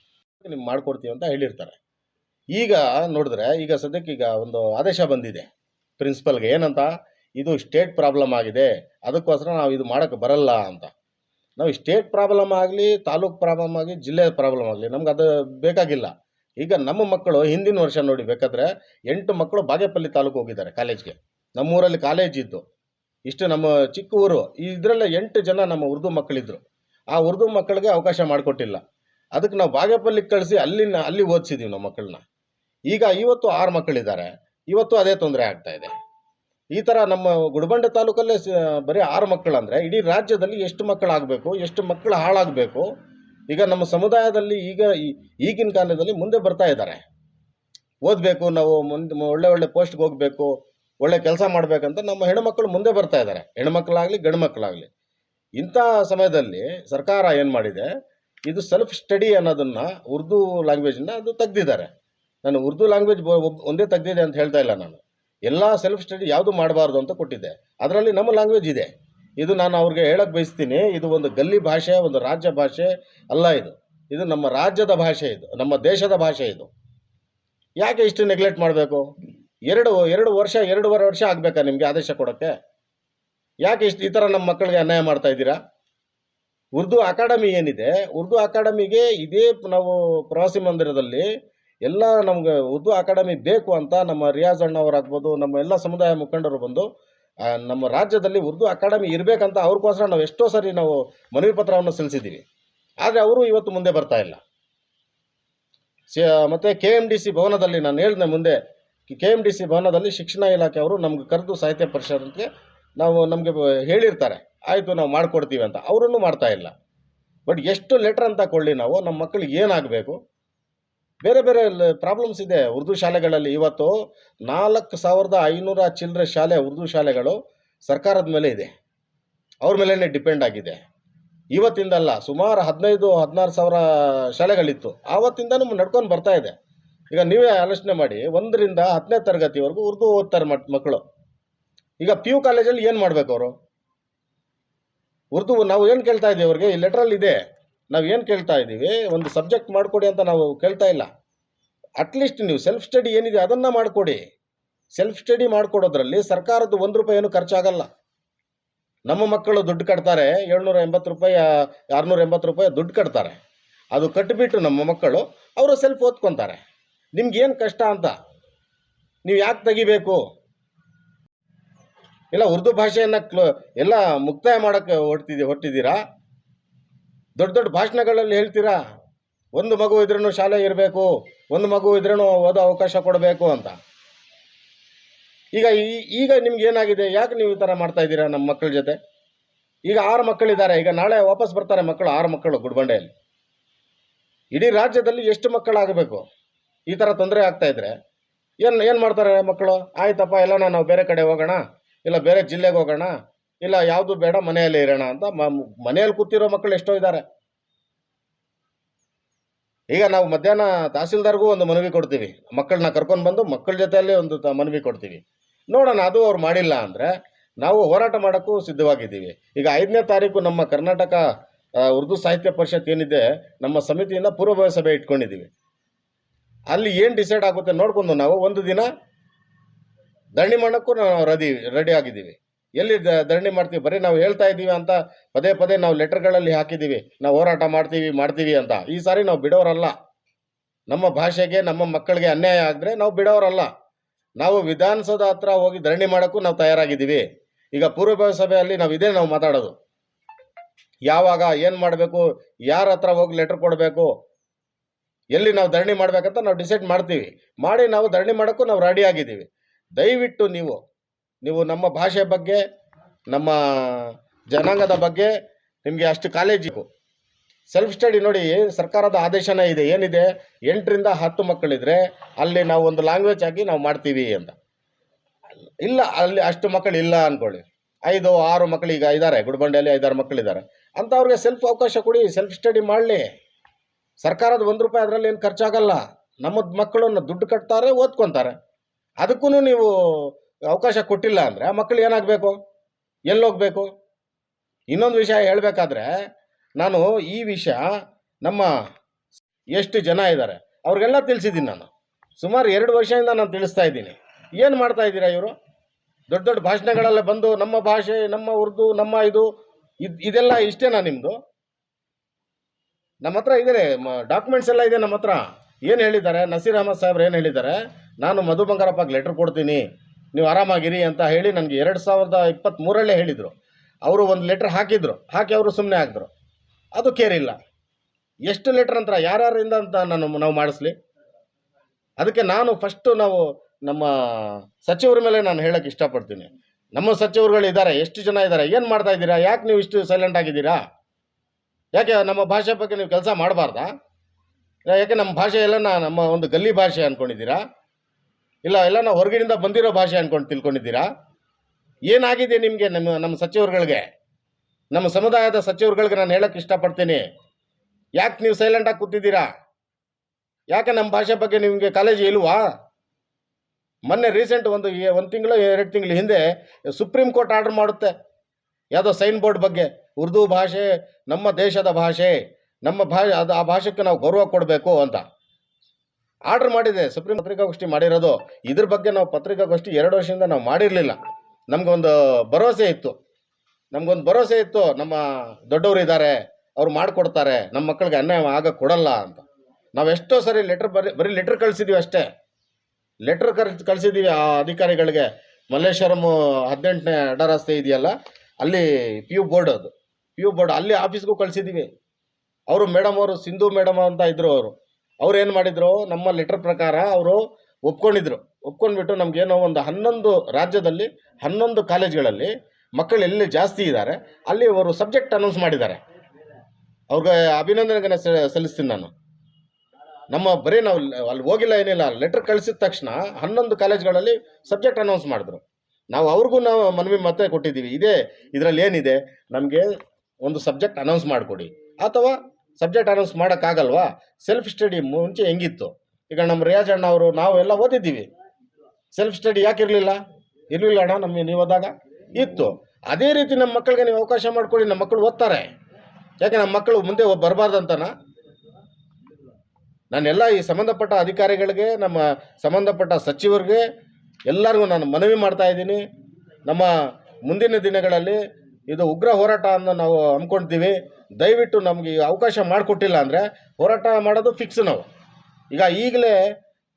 ನಿಮ್ಗೆ ಮಾಡ್ಕೊಡ್ತೀವಿ ಅಂತ ಹೇಳಿರ್ತಾರೆ ಈಗ ನೋಡಿದ್ರೆ ಈಗ ಸದ್ಯಕ್ಕೆ ಈಗ ಒಂದು ಆದೇಶ ಬಂದಿದೆ ಪ್ರಿನ್ಸಿಪಲ್ಗೆ ಏನಂತ ಇದು ಸ್ಟೇಟ್ ಪ್ರಾಬ್ಲಮ್ ಆಗಿದೆ ಅದಕ್ಕೋಸ್ಕರ ನಾವು ಇದು ಮಾಡೋಕ್ಕೆ ಬರಲ್ಲ ಅಂತ ನಾವು ಸ್ಟೇಟ್ ಪ್ರಾಬ್ಲಮ್ ಆಗಲಿ ತಾಲೂಕ್ ಪ್ರಾಬ್ಲಮ್ ಆಗಲಿ ಜಿಲ್ಲೆ ಪ್ರಾಬ್ಲಮ್ ಆಗಲಿ ನಮ್ಗೆ ಅದು ಬೇಕಾಗಿಲ್ಲ ಈಗ ನಮ್ಮ ಮಕ್ಕಳು ಹಿಂದಿನ ವರ್ಷ ನೋಡಿ ಬೇಕಾದ್ರೆ ಎಂಟು ಮಕ್ಕಳು ಬಾಗೇಪಲ್ಲಿ ತಾಲೂಕು ಹೋಗಿದ್ದಾರೆ ಕಾಲೇಜ್ಗೆ. ನಮ್ಮೂರಲ್ಲಿ ಕಾಲೇಜ್ ಇದ್ದು. ಇಷ್ಟು ನಮ್ಮ ಚಿಕ್ಕ ಊರು. ಇದರಲ್ಲೇ ಎಂಟು ಜನ ನಮ್ಮ ಉರ್ದು ಮಕ್ಕಳಿದ್ರು. ಆ ಉರ್ದು ಮಕ್ಕಳಿಗೆ ಅವಕಾಶ ಮಾಡಿಕೊಟ್ಟಿಲ್ಲ. ಅದಕ್ಕೆ ನಾವು ಬಾಗೇಪಲ್ಲಿಗೆ ಕಳಿಸಿ ಅಲ್ಲಿನ, ಅಲ್ಲಿ ಓದಿಸಿದ್ದೀವಿ ನಮ್ಮ ಮಕ್ಕಳನ್ನ. ಈಗ ಇವತ್ತು ಆರು ಮಕ್ಕಳಿದ್ದಾರೆ. ಇವತ್ತು ಅದೇ ತೊಂದರೆ ಆಗ್ತಾ ಇದೆ. ಈ ಥರ ನಮ್ಮ ಗುಡಬಂಡೆ ತಾಲೂಕಲ್ಲೇ ಬರೀ ಆರು ಮಕ್ಕಳು ಅಂದರೆ ಇಡೀ ರಾಜ್ಯದಲ್ಲಿ ಎಷ್ಟು ಮಕ್ಕಳಾಗಬೇಕು, ಎಷ್ಟು ಮಕ್ಕಳು ಹಾಳಾಗಬೇಕು ಈಗ ನಮ್ಮ ಸಮುದಾಯದಲ್ಲಿ ಈಗ ಈಗಿನ ಕಾಲದಲ್ಲಿ ಮುಂದೆ ಬರ್ತಾ ಇದ್ದಾರೆ. ಓದಬೇಕು, ನಾವು ಮುಂದೆ ಒಳ್ಳೆ ಒಳ್ಳೆ ಪೋಸ್ಟ್ಗೆ ಹೋಗಬೇಕು, ಒಳ್ಳೆ ಕೆಲಸ ಮಾಡಬೇಕಂತ ನಮ್ಮ ಹೆಣ್ಮಕ್ಳು ಮುಂದೆ ಬರ್ತಾ ಇದ್ದಾರೆ. ಹೆಣ್ಮಕ್ಳಾಗಲಿ ಗಂಡು ಮಕ್ಕಳಾಗಲಿ ಇಂಥ ಸಮಯದಲ್ಲಿ ಸರ್ಕಾರ ಏನು ಮಾಡಿದೆ? ಇದು ಸೆಲ್ಫ್ ಸ್ಟಡಿ ಅನ್ನೋದನ್ನು ಉರ್ದು ಲ್ಯಾಂಗ್ವೇಜನ್ನ ಅದು ತೆಗ್ದಿದ್ದಾರೆ. ನಾನು ಉರ್ದು ಲ್ಯಾಂಗ್ವೇಜ್ ಒಂದೇ ತೆಗ್ದಿದೆ ಅಂತ ಹೇಳ್ತಾ ಇಲ್ಲ ನಾನು. ಎಲ್ಲ ಸೆಲ್ಫ್ ಸ್ಟಡಿ ಯಾವುದು ಮಾಡಬಾರ್ದು ಅಂತ ಕೊಟ್ಟಿದ್ದೆ. ಅದರಲ್ಲಿ ನಮ್ಮ ಲ್ಯಾಂಗ್ವೇಜ್ ಇದೆ. ಇದು ನಾನು ಅವ್ರಿಗೆ ಹೇಳಕ್ಕೆ ಬಯಸ್ತೀನಿ, ಇದು ಒಂದು ಗಲ್ಲಿ ಭಾಷೆ, ಒಂದು ರಾಜ್ಯ ಭಾಷೆ ಅಲ್ಲ ಇದು. ಇದು ನಮ್ಮ ರಾಜ್ಯದ ಭಾಷೆ ಇದು, ನಮ್ಮ ದೇಶದ ಭಾಷೆ ಇದು. ಯಾಕೆ ಇಷ್ಟು ನೆಗ್ಲೆಕ್ಟ್ ಮಾಡಬೇಕು? ಎರಡು ಎರಡು ವರ್ಷ, ಎರಡೂವರೆ ವರ್ಷ ಆಗಬೇಕಾ ನಿಮಗೆ ಆದೇಶ ಕೊಡೋಕ್ಕೆ? ಯಾಕೆ ಇಷ್ಟು ಈ ಥರ ನಮ್ಮ ಮಕ್ಕಳಿಗೆ ಅನ್ಯಾಯ ಮಾಡ್ತಾ ಇದ್ದೀರಾ? ಉರ್ದು ಅಕಾಡೆಮಿ ಏನಿದೆ, ಉರ್ದು ಅಕಾಡೆಮಿಗೆ ಇದೇ ನಾವು ಪ್ರವಾಸಿ ಮಂದಿರದಲ್ಲಿ ಎಲ್ಲ ನಮ್ಗೆ ಉರ್ದು ಅಕಾಡೆಮಿ ಬೇಕು ಅಂತ ನಮ್ಮ ರಿಯಾಜ್ ಅಣ್ಣವರಾಗ್ಬೋದು ನಮ್ಮ ಎಲ್ಲ ಸಮುದಾಯ ಮುಖಂಡರು ಬಂದು ನಮ್ಮ ರಾಜ್ಯದಲ್ಲಿ ಉರ್ದು ಅಕಾಡೆಮಿ ಇರಬೇಕಂತ ಅವ್ರಿಗೋಸ್ಕರ ನಾವು ಎಷ್ಟೋ ಸರಿ ನಾವು ಮನವಿ ಪತ್ರವನ್ನು ಸಲ್ಲಿಸಿದ್ದೀವಿ. ಆದರೆ ಅವರು ಇವತ್ತು ಮುಂದೆ ಬರ್ತಾ ಇಲ್ಲ. ಮತ್ತು ಕೆ ಎಂ ಡಿ ಸಿ ಭವನದಲ್ಲಿ ನಾನು ಹೇಳಿದೆ ಮುಂದೆ ಕೆ ಎಂ ಡಿ ಸಿ ಭವನದಲ್ಲಿ ಶಿಕ್ಷಣ ಇಲಾಖೆ ಅವರು ನಮ್ಗೆ ಕರೆದು ಸಾಹಿತ್ಯ ಪರಿಷತ್ಗೆ ನಾವು ನಮಗೆ ಹೇಳಿರ್ತಾರೆ. ಆಯಿತು ನಾವು ಮಾಡಿಕೊಡ್ತೀವಿ ಅಂತ. ಅವರನ್ನು ಮಾಡ್ತಾ ಇಲ್ಲ. ಬಟ್ ಎಷ್ಟು ಲೆಟ್ರ್ ಅಂತ ಕೊಳ್ಳಿ ನಾವು, ನಮ್ಮ ಮಕ್ಕಳಿಗೆ ಏನಾಗಬೇಕು? ಬೇರೆ ಬೇರೆ ಪ್ರಾಬ್ಲಮ್ಸ್ ಇದೆ ಉರ್ದು ಶಾಲೆಗಳಲ್ಲಿ. ಇವತ್ತು ನಾಲ್ಕು ಸಾವಿರದ ಐನೂರ ಚಿಲ್ಲರೆ ಶಾಲೆ, ಉರ್ದು ಶಾಲೆಗಳು ಸರ್ಕಾರದ ಮೇಲೆ ಇದೆ. ಅವ್ರ ಮೇಲೇ ಡಿಪೆಂಡ್ ಆಗಿದೆ. ಇವತ್ತಿಂದಲ್ಲ ಸುಮಾರು ಹದಿನೈದು, ಹದಿನಾರು ಸಾವಿರ ಶಾಲೆಗಳಿತ್ತು. ಆವತ್ತಿಂದನೂ ನಡ್ಕೊಂಡು ಬರ್ತಾ ಇದೆ. ಈಗ ನೀವೇ ಆಲೋಚನೆ ಮಾಡಿ, ಒಂದರಿಂದ ಹತ್ತನೇ ತರಗತಿವರೆಗೂ ಉರ್ದು ಓದ್ತಾರೆ ಮಟ್ ಮಕ್ಕಳು ಈಗ ಪಿ ಯು ಕಾಲೇಜಲ್ಲಿ ಏನು ಮಾಡಬೇಕು ಅವರು? ಉರ್ದು ನಾವು ಏನು ಕೇಳ್ತಾ ಇದ್ದೀವಿ ಅವ್ರಿಗೆ? ಈ ಲೆಟ್ರಲ್ಲಿ ಇದೆ. ನಾವು ಏನು ಕೇಳ್ತಾ ಇದ್ದೀವಿ ಒಂದು ಸಬ್ಜೆಕ್ಟ್ ಮಾಡಿಕೊಡಿ ಅಂತ ನಾವು ಕೇಳ್ತಾ ಇಲ್ಲ. ಅಟ್ಲೀಸ್ಟ್ ನೀವು ಸೆಲ್ಫ್ ಸ್ಟಡಿ ಏನಿದೆ ಅದನ್ನು ಮಾಡಿಕೊಡಿ. ಸೆಲ್ಫ್ ಸ್ಟಡಿ ಮಾಡಿಕೊಡೋದ್ರಲ್ಲಿ ಸರ್ಕಾರದ್ದು ಒಂದು ರೂಪಾಯಿ ಏನು ಖರ್ಚಾಗಲ್ಲ. ನಮ್ಮ ಮಕ್ಕಳು ದುಡ್ಡು ಕಟ್ತಾರೆ, ಏಳ್ನೂರ ಎಂಬತ್ತು ರೂಪಾಯಿ ಆರುನೂರ ಎಂಬತ್ತು ರೂಪಾಯಿ ದುಡ್ಡು ಕಟ್ತಾರೆ. ಅದು ಕಟ್ಟಿಬಿಟ್ಟು ನಮ್ಮ ಮಕ್ಕಳು ಅವರು ಸೆಲ್ಫ್ ಓದ್ಕೊತಾರೆ. ನಿಮ್ಗೇನು ಕಷ್ಟ ಅಂತ? ನೀವು ಯಾಕೆ ತೆಗಿಬೇಕು? ಇಲ್ಲ ಉರ್ದು ಭಾಷೆಯನ್ನು ಕ್ಲೋ, ಎಲ್ಲ ಮುಕ್ತಾಯ ಮಾಡೋಕ್ಕೆ ಹೊರ್ತಿದ್ದೀ ಹೊರಟಿದ್ದೀರಾ ದೊಡ್ಡ ದೊಡ್ಡ ಭಾಷಣಗಳಲ್ಲಿ ಹೇಳ್ತೀರಾ? ಒಂದು ಮಗು ಇದ್ರೂ ಶಾಲೆ ಇರಬೇಕು, ಒಂದು ಮಗು ಇದ್ರೂ ಓದೋ ಅವಕಾಶ ಕೊಡಬೇಕು ಅಂತ. ಈಗ ಈಗ ನಿಮ್ಗೆ ಏನಾಗಿದೆ? ಯಾಕೆ ನೀವು ಈ ಥರ ಮಾಡ್ತಾ ಇದ್ದೀರಾ ನಮ್ಮ ಮಕ್ಕಳ ಜೊತೆ? ಈಗ ಆರು ಮಕ್ಕಳಿದ್ದಾರೆ, ಈಗ ನಾಳೆ ವಾಪಸ್ ಬರ್ತಾರೆ ಮಕ್ಕಳು, ಆರು ಮಕ್ಕಳು ಗುಡ್ಬಂಡೆಯಲ್ಲಿ. ಇಡೀ ರಾಜ್ಯದಲ್ಲಿ ಎಷ್ಟು ಮಕ್ಕಳಾಗಬೇಕು? ಈ ಥರ ತೊಂದರೆ ಆಗ್ತಾ ಇದ್ರೆ ಏನು ಏನು ಮಾಡ್ತಾರೆ ಮಕ್ಕಳು? ಆಯ್ತಪ್ಪ ಎಲ್ಲ ನಾವು ಬೇರೆ ಕಡೆ ಹೋಗೋಣ, ಇಲ್ಲ ಬೇರೆ ಜಿಲ್ಲೆಗೆ ಹೋಗೋಣ ಇಲ್ಲ, ಯಾವುದು ಬೇಡ, ಮನೆಯಲ್ಲೇ ಇರೋಣ ಅಂತ ಮನೆಯಲ್ಲಿ ಕೂತಿರೋ ಮಕ್ಕಳು ಎಷ್ಟೋ ಇದ್ದಾರೆ. ಈಗ ನಾವು ಮಧ್ಯಾಹ್ನ ತಹಸೀಲ್ದಾರ್ಗೂ ಒಂದು ಮನವಿ ಕೊಡ್ತೀವಿ. ಮಕ್ಕಳನ್ನ ಕರ್ಕೊಂಡು ಬಂದು ಮಕ್ಕಳ ಜೊತೆಯಲ್ಲೇ ಒಂದು ಮನವಿ ಕೊಡ್ತೀವಿ. ನೋಡೋಣ, ಅದು ಅವ್ರು ಮಾಡಿಲ್ಲ ಅಂದರೆ ನಾವು ಹೋರಾಟ ಮಾಡೋಕ್ಕೂ ಸಿದ್ಧವಾಗಿದ್ದೀವಿ. ಈಗ ಐದನೇ ತಾರೀಕು ನಮ್ಮ ಕರ್ನಾಟಕ ಉರ್ದು ಸಾಹಿತ್ಯ ಪರಿಷತ್ ಏನಿದೆ, ನಮ್ಮ ಸಮಿತಿಯಿಂದ ಪೂರ್ವಭಾವಿ ಸಭೆ ಇಟ್ಕೊಂಡಿದ್ದೀವಿ. ಅಲ್ಲಿ ಏನು ಡಿಸೈಡ್ ಆಗುತ್ತೆ ನೋಡ್ಕೊಂಡು ನಾವು ಒಂದು ದಿನ ದಣಿ ಮಾಡೋಕ್ಕೂ ನಾವು ರೆಡಿ ರೆಡಿ ಆಗಿದ್ದೀವಿ. ಎಲ್ಲಿ ಧರಣಿ ಮಾಡ್ತೀವಿ? ಬರೀ ನಾವು ಹೇಳ್ತಾ ಇದ್ದೀವಿ ಅಂತ ಪದೇ ಪದೇ ನಾವು ಲೆಟರ್ಗಳಲ್ಲಿ ಹಾಕಿದ್ದೀವಿ. ನಾವು ಹೋರಾಟ ಮಾಡ್ತೀವಿ ಮಾಡ್ತೀವಿ ಅಂತ. ಈ ಸಾರಿ ನಾವು ಬಿಡೋರಲ್ಲ. ನಮ್ಮ ಭಾಷೆಗೆ, ನಮ್ಮ ಮಕ್ಕಳಿಗೆ ಅನ್ಯಾಯ ಆದರೆ ನಾವು ಬಿಡೋರಲ್ಲ. ನಾವು ವಿಧಾನಸೌಧ ಹತ್ರ ಹೋಗಿ ಧರಣಿ ಮಾಡೋಕ್ಕೂ ನಾವು ತಯಾರಾಗಿದ್ದೀವಿ. ಈಗ ಪೂರ್ವಭಾವಿ ಸಭೆಯಲ್ಲಿ ನಾವು ಇದೇ ನಾವು ಮಾತಾಡೋದು. ಯಾವಾಗ ಏನು ಮಾಡಬೇಕು, ಯಾರ ಹತ್ರ ಹೋಗಿ ಲೆಟರ್ ಕೊಡಬೇಕು, ಎಲ್ಲಿ ನಾವು ಧರಣಿ ಮಾಡಬೇಕಂತ ನಾವು ಡಿಸೈಡ್ ಮಾಡ್ತೀವಿ. ಮಾಡಿ ನಾವು ಧರಣಿ ಮಾಡೋಕ್ಕೂ ನಾವು ರೆಡಿ ಆಗಿದ್ದೀವಿ. ದಯವಿಟ್ಟು ನೀವು ನೀವು ನಮ್ಮ ಭಾಷೆ ಬಗ್ಗೆ, ನಮ್ಮ ಜನಾಂಗದ ಬಗ್ಗೆ ನಿಮಗೆ ಅಷ್ಟು ಕಾಲೇಜಿಗೂ ಸೆಲ್ಫ್ ಸ್ಟಡಿ ನೋಡಿ ಸರ್ಕಾರದ ಆದೇಶನೇ ಇದೆ, ಏನಿದೆ? ಎಂಟರಿಂದ ಹತ್ತು ಮಕ್ಕಳಿದ್ರೆ ಅಲ್ಲಿ ನಾವು ಒಂದು ಲ್ಯಾಂಗ್ವೇಜ್ ಆಗಿ ನಾವು ಮಾಡ್ತೀವಿ ಅಂತ. ಇಲ್ಲ, ಅಲ್ಲಿ ಅಷ್ಟು ಮಕ್ಕಳು ಇಲ್ಲ ಅಂದ್ಕೊಳ್ಳಿ ಐದು, ಆರು ಈಗ ಇದ್ದಾರೆ ಗುಡ್ಬಂಡೆಯಲ್ಲಿ ಐದಾರು ಮಕ್ಕಳಿದ್ದಾರೆ. ಅಂತ ಅವ್ರಿಗೆ ಸೆಲ್ಫ್ ಅವಕಾಶ ಕೊಡಿ ಸೆಲ್ಫ್ ಸ್ಟಡಿ ಮಾಡಲಿ. ಸರ್ಕಾರದ ಒಂದು ರೂಪಾಯಿ ಅದರಲ್ಲಿ ಏನು ಖರ್ಚಾಗಲ್ಲ. ನಮ್ಮದು ಮಕ್ಕಳನ್ನು ದುಡ್ಡು ಕಟ್ತಾರೆ, ಓದ್ಕೊತಾರೆ. ಅದಕ್ಕೂ ನೀವು ಅವಕಾಶ ಕೊಟ್ಟಿಲ್ಲ ಅಂದರೆ ಮಕ್ಕಳು ಏನಾಗಬೇಕು? ಎಲ್ಲಿ ಹೋಗಬೇಕು? ಇನ್ನೊಂದು ವಿಷಯ ಹೇಳಬೇಕಾದ್ರೆ, ನಾನು ಈ ವಿಷಯ ನಮ್ಮ ಎಷ್ಟು ಜನ ಇದ್ದಾರೆ, ಅವ್ರಿಗೆಲ್ಲ ತಿಳಿಸಿದ್ದೀನಿ ನಾನು. ಸುಮಾರು ಎರಡು ವರ್ಷದಿಂದ ನಾನು ತಿಳಿಸ್ತಾ ಇದ್ದೀನಿ. ಏನು ಮಾಡ್ತಾ ಇದ್ದೀರಾ ಇವರು? ದೊಡ್ಡ ದೊಡ್ಡ ಭಾಷಣಗಳೆಲ್ಲ ಬಂದು ನಮ್ಮ ಭಾಷೆ, ನಮ್ಮ ಉರ್ದು, ನಮ್ಮ ಇದು ಇದು, ಇದೆಲ್ಲ ಇಷ್ಟೇನಾ ನಿಮ್ಮದು ನಮ್ಮ ಹತ್ರ ಇದೆ ಡಾಕ್ಯುಮೆಂಟ್ಸ್ ಎಲ್ಲ ಇದೆ ನಮ್ಮ ಹತ್ರ ಏನು ಹೇಳಿದ್ದಾರೆ? ನಸೀರ್ ಅಹಮದ್ ಸಾಹೇಬ್ರು ಏನು ಹೇಳಿದ್ದಾರೆ? ನಾನು ಮಧು ಬಂಗಾರಪ್ಪಗೆ ಲೆಟ್ರ್ ಕೊಡ್ತೀನಿ. ನೀವು ಆರಾಮಾಗಿರಿ ಅಂತ ಹೇಳಿ ನನಗೆ ಎರಡು ಸಾವಿರದ ಇಪ್ಪತ್ತ್ಮೂರಲ್ಲೇ ಹೇಳಿದರು. ಅವರು ಒಂದು ಲೆಟ್ರ್ ಹಾಕಿದ್ರು. ಹಾಕಿ ಅವರು ಸುಮ್ಮನೆ ಹಾಕಿದ್ರು. ಅದು ಕೇರಿಲ್ಲ. ಎಷ್ಟು ಲೆಟ್ರ್ ಅಂತ ಯಾರ್ಯಾರಿಂದ ಅಂತ ನಾನು ನಾವು ಮಾಡಿಸ್ಲಿ? ಅದಕ್ಕೆ ನಾನು ಫಸ್ಟು ನಾವು ನಮ್ಮ ಸಚಿವರ ಮೇಲೆ ನಾನು ಹೇಳಕ್ಕೆ ಇಷ್ಟಪಡ್ತೀನಿ. ನಮ್ಮ ಸಚಿವರುಗಳು ಇದ್ದಾರೆ, ಎಷ್ಟು ಜನ ಇದ್ದಾರೆ, ಏನು ಮಾಡ್ತಾ ಇದ್ದೀರಾ, ಯಾಕೆ ನೀವು ಇಷ್ಟು ಸೈಲೆಂಟ್ ಆಗಿದ್ದೀರಾ? ಯಾಕೆ ನಮ್ಮ ಭಾಷೆ ಬಗ್ಗೆ ನೀವು ಕೆಲಸ ಮಾಡಬಾರ್ದಾ? ಯಾಕೆ ನಮ್ಮ ಭಾಷೆ ಎಲ್ಲ ನಮ್ಮ ಒಂದು ಗಲ್ಲಿ ಭಾಷೆ ಅಂದ್ಕೊಂಡಿದ್ದೀರಾ ಇಲ್ಲ, ಎಲ್ಲ ನಾವು ಹೊರಗಿನಿಂದ ಬಂದಿರೋ ಭಾಷೆ ಅಂದ್ಕೊಂಡು ತಿಳ್ಕೊಂಡಿದ್ದೀರಾ? ಏನಾಗಿದೆ ನಿಮಗೆ ನಮ್ಮ ನಮ್ಮ ಸಚಿವರುಗಳಿಗೆ? ನಮ್ಮ ಸಮುದಾಯದ ಸಚಿವರುಗಳಿಗೆ ನಾನು ಹೇಳಕ್ಕೆ ಇಷ್ಟಪಡ್ತೀನಿ. ಯಾಕೆ ನೀವು ಸೈಲೆಂಟಾಗಿ ಕೂತಿದ್ದೀರಾ? ಯಾಕೆ ನಮ್ಮ ಭಾಷೆ ಬಗ್ಗೆ ನಿಮಗೆ ಕಾಲೇಜ್ ಇಲ್ವಾ? ಮೊನ್ನೆ ರೀಸೆಂಟ್ ಒಂದು ಒಂದು ತಿಂಗಳು, ಎರಡು ತಿಂಗಳು ಹಿಂದೆ ಸುಪ್ರೀಂ ಕೋರ್ಟ್ ಆರ್ಡರ್ ಮಾಡುತ್ತೆ. ಯಾವುದೋ ಸೈನ್ ಬೋರ್ಡ್ ಬಗ್ಗೆ. ಉರ್ದು ಭಾಷೆ, ನಮ್ಮ ದೇಶದ ಭಾಷೆ, ನಮ್ಮ ಭಾಷೆ ಅದು ಆ ಭಾಷೆಗೆ ನಾವು ಗೌರವ ಕೊಡಬೇಕು ಅಂತ. ಆರ್ಡರ್ ಮಾಡಿದೆ. ಸುಪ್ರೀಂ ಪತ್ರಿಕಾಗೋಷ್ಠಿ ಮಾಡಿರೋದು. ಇದ್ರ ಬಗ್ಗೆ ನಾವು ಪತ್ರಿಕಾಗೋಷ್ಠಿ ಎರಡು ವರ್ಷದಿಂದ ನಾವು ಮಾಡಿರಲಿಲ್ಲ. ನಮಗೊಂದು ಭರವಸೆ ಇತ್ತು. ನಮಗೊಂದು ಭರವಸೆ ಇತ್ತು. ನಮ್ಮ ದೊಡ್ಡವರು ಇದ್ದಾರೆ. ಅವ್ರು ಮಾಡಿಕೊಡ್ತಾರೆ. ನಮ್ಮ ಮಕ್ಕಳಿಗೆ ಅನ್ಯಾಯ ಆಗ ಕೊಡಲ್ಲ ಅಂತ. ನಾವು ಎಷ್ಟೋ ಸರಿ ಲೆಟ್ರ್ ಬರೀ ಬರೀ ಲೆಟ್ರ್ ಕಳಿಸಿದ್ದೀವಿ ಅಷ್ಟೇ. ಲೆಟ್ರ್ ಕಳ್ ಕಳಿಸಿದ್ದೀವಿ ಆ ಅಧಿಕಾರಿಗಳಿಗೆ. ಮಲ್ಲೇಶ್ವರಂ ಹದಿನೆಂಟನೇ ಅಡ್ಡ ರಸ್ತೆ ಇದೆಯಲ್ಲ, ಅಲ್ಲಿ ಪಿ ಯು ಬೋರ್ಡ್ ಅದು. ಪಿ ಯು ಬೋರ್ಡ್ ಅಲ್ಲಿ ಆಫೀಸ್ಗೂ ಕಳಿಸಿದ್ದೀವಿ ಅವರು ಮೇಡಮ್ ಅವರು, ಸಿಂಧು ಮೇಡಮ್ ಅಂತ ಇದ್ದರು ಅವರು. ಅವ್ರು ಏನು ಮಾಡಿದ್ರು? ನಮ್ಮ ಲೆಟರ್ ಪ್ರಕಾರ ಅವರು ಒಪ್ಕೊಂಡಿದ್ರು. ಒಪ್ಕೊಂಡ್ಬಿಟ್ಟು ನಮಗೇನೋ ಒಂದು ಹನ್ನೊಂದು ರಾಜ್ಯದಲ್ಲಿ, ಹನ್ನೊಂದು ಕಾಲೇಜ್ಗಳಲ್ಲಿ ಮಕ್ಕಳು ಎಲ್ಲಿ ಜಾಸ್ತಿ ಇದ್ದಾರೆ ಅಲ್ಲಿ ಅವರು ಸಬ್ಜೆಕ್ಟ್ ಅನೌನ್ಸ್ ಮಾಡಿದ್ದಾರೆ. ಅವ್ರಿಗೆ ಅಭಿನಂದನೆಗಳನ್ನ ಸಲ್ಲಿಸ್ತೀನಿ ನಾನು. ನಮ್ಮ ಬರೀ ನಾವು ಅಲ್ಲಿ ಹೋಗಿಲ್ಲ ಏನಿಲ್ಲ ಲೆಟರ್ ಕಳಿಸಿದ ತಕ್ಷಣ ಹನ್ನೊಂದು ಕಾಲೇಜ್ಗಳಲ್ಲಿ ಸಬ್ಜೆಕ್ಟ್ ಅನೌನ್ಸ್ ಮಾಡಿದ್ರು. ನಾವು ಅವ್ರಿಗೂ ನಾವು ಮನವಿ ಮತ್ತೆ ಕೊಟ್ಟಿದ್ದೀವಿ. ಇದೇ ಇದರಲ್ಲಿ ಏನಿದೆ? ನಮಗೆ ಒಂದು ಸಬ್ಜೆಕ್ಟ್ ಅನೌನ್ಸ್ ಮಾಡಿಕೊಡಿ. ಅಥವಾ ಸಬ್ಜೆಕ್ಟ್ ಅನೌನ್ಸ್ ಮಾಡೋಕ್ಕಾಗಲ್ವಾ? ಸೆಲ್ಫ್ ಸ್ಟಡಿ ಮುಂಚೆ ಹೆಂಗಿತ್ತು? ಈಗ ನಮ್ಮ ರಿಯಾಜ್ ಅಣ್ಣ ಅವರು ನಾವು ಎಲ್ಲ ಓದಿದ್ದೀವಿ. ಸೆಲ್ಫ್ ಸ್ಟಡಿ ಯಾಕೆ ಇರಲಿಲ್ಲ? ಇರಲಿಲ್ಲ ಅಣ್ಣ, ನಮಗೆ ನೀವು ಹೋದಾಗ? ಇತ್ತು. ಅದೇ ರೀತಿ ನಮ್ಮ ಮಕ್ಕಳಿಗೆ ನೀವು ಅವಕಾಶ ಮಾಡಿಕೊಡಿ ನಮ್ಮ ಮಕ್ಕಳು ಓದ್ತಾರೆ. ಯಾಕೆ ನಮ್ಮ ಮಕ್ಕಳು ಮುಂದೆ ಬರಬಾರ್ದಂತನಾ ನಾನೆಲ್ಲ ಈ ಸಂಬಂಧಪಟ್ಟ ಅಧಿಕಾರಿಗಳಿಗೆ, ನಮ್ಮ ಸಂಬಂಧಪಟ್ಟ ಸಚಿವರಿಗೆ, ಎಲ್ಲರಿಗೂ ನಾನು ಮನವಿ ಮಾಡ್ತಾ ಇದ್ದೀನಿ. ನಮ್ಮ ಮುಂದಿನ ದಿನಗಳಲ್ಲಿ ಇದು ಉಗ್ರ ಹೋರಾಟ ಅನ್ನು ನಾವು ಹಮ್ಮಿಕೊಳ್ತೀವಿ ದಯವಿಟ್ಟು ನಮಗೆ ಅವಕಾಶ ಮಾಡಿಕೊಟ್ಟಿಲ್ಲ ಅಂದರೆ ಹೋರಾಟ ಮಾಡೋದು ಫಿಕ್ಸ್ ನಾವು. ಈಗ ಈಗಲೇ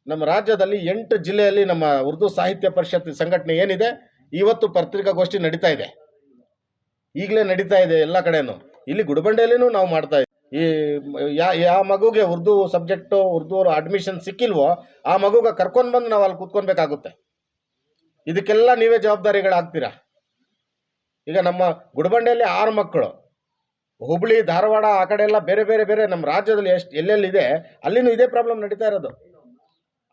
ನಮ್ಮ ರಾಜ್ಯದಲ್ಲಿ ಎಂಟು ಜಿಲ್ಲೆಯಲ್ಲಿ ನಮ್ಮ ಉರ್ದು ಸಾಹಿತ್ಯ ಪರಿಷತ್ ಸಂಘಟನೆ ಏನಿದೆ, ಇವತ್ತು ಪತ್ರಿಕಾಗೋಷ್ಠಿ ನಡೀತಾ ಇದೆ. ಈಗಲೇ ನಡೀತಾ ಇದೆ ಎಲ್ಲ ಕಡೆಯೂ ಇಲ್ಲಿ ಗುಡಬಂಡೆಯಲ್ಲಿನೂ ನಾವು ಮಾಡ್ತಾ ಈ ಯಾ ಯಾವ ಮಗುಗೆ ಉರ್ದು ಸಬ್ಜೆಕ್ಟು ಉರ್ದು ಅಡ್ಮಿಷನ್ ಸಿಕ್ಕಿಲ್ವೋ, ಆ ಮಗುಗೆ ಕರ್ಕೊಂಡು ಬಂದು ನಾವು ಅಲ್ಲಿ ಕೂತ್ಕೊಬೇಕಾಗುತ್ತೆ ಇದಕ್ಕೆಲ್ಲ ನೀವೇ ಜವಾಬ್ದಾರಿಗಳಾಗ್ತೀರಾ? ಈಗ ನಮ್ಮ ಗುಡಬಂಡೆಯಲ್ಲಿ ಆರು ಮಕ್ಕಳು. ಹುಬ್ಳಿ, ಧಾರವಾಡ, ಆ ಕಡೆ ಎಲ್ಲ ಬೇರೆ ಬೇರೆ ಬೇರೆ ನಮ್ಮ ರಾಜ್ಯದಲ್ಲಿ ಎಷ್ಟು ಎಲ್ಲೆಲ್ಲಿದೆ, ಅಲ್ಲಿನೂ ಇದೇ ಪ್ರಾಬ್ಲಮ್ ನಡೀತಾ ಇರೋದು.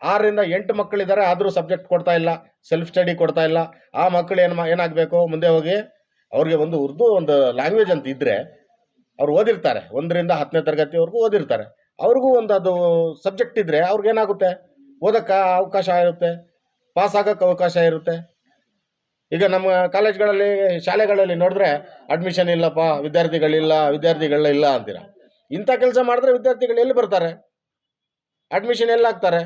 ಆರರಿಂದ ಎಂಟು ಮಕ್ಕಳಿದ್ದಾರೆ, ಆದರೂ ಸಬ್ಜೆಕ್ಟ್ ಕೊಡ್ತಾ ಇಲ್ಲ ಸೆಲ್ಫ್ ಸ್ಟಡಿ ಕೊಡ್ತಾ ಇಲ್ಲ. ಆ ಮಕ್ಕಳು ಏನು ಏನಾಗಬೇಕು? ಮುಂದೆ ಹೋಗಿ ಅವ್ರಿಗೆ ಒಂದು ಉರ್ದು ಒಂದು ಲ್ಯಾಂಗ್ವೇಜ್ ಅಂತ ಇದ್ದರೆ ಅವ್ರು ಓದಿರ್ತಾರೆ. ಒಂದರಿಂದ ಹತ್ತನೇ ತರಗತಿವರೆಗೂ ಓದಿರ್ತಾರೆ. ಅವ್ರಿಗೂ ಒಂದು ಅದು ಸಬ್ಜೆಕ್ಟ್ ಇದ್ದರೆ ಅವ್ರಿಗೇನಾಗುತ್ತೆ? ಓದೋಕ್ಕೆ ಅವಕಾಶ ಇರುತ್ತೆ ಪಾಸ್ ಆಗೋಕ್ಕೆ ಅವಕಾಶ ಇರುತ್ತೆ. ಈಗ ನಮ್ಮ ಕಾಲೇಜ್ಗಳಲ್ಲಿ, ಶಾಲೆಗಳಲ್ಲಿ ನೋಡಿದ್ರೆ ಅಡ್ಮಿಷನ್ ಇಲ್ಲಪ್ಪ, ವಿದ್ಯಾರ್ಥಿಗಳಿಲ್ಲ ವಿದ್ಯಾರ್ಥಿಗಳಿಲ್ಲ ಅಂತೀರ. ಇಂಥ ಕೆಲಸ ಮಾಡಿದ್ರೆ ವಿದ್ಯಾರ್ಥಿಗಳು ಎಲ್ಲಿ ಬರ್ತಾರೆ? ಅಡ್ಮಿಷನ್ ಎಲ್ಲಿ ಹಾಕ್ತಾರೆ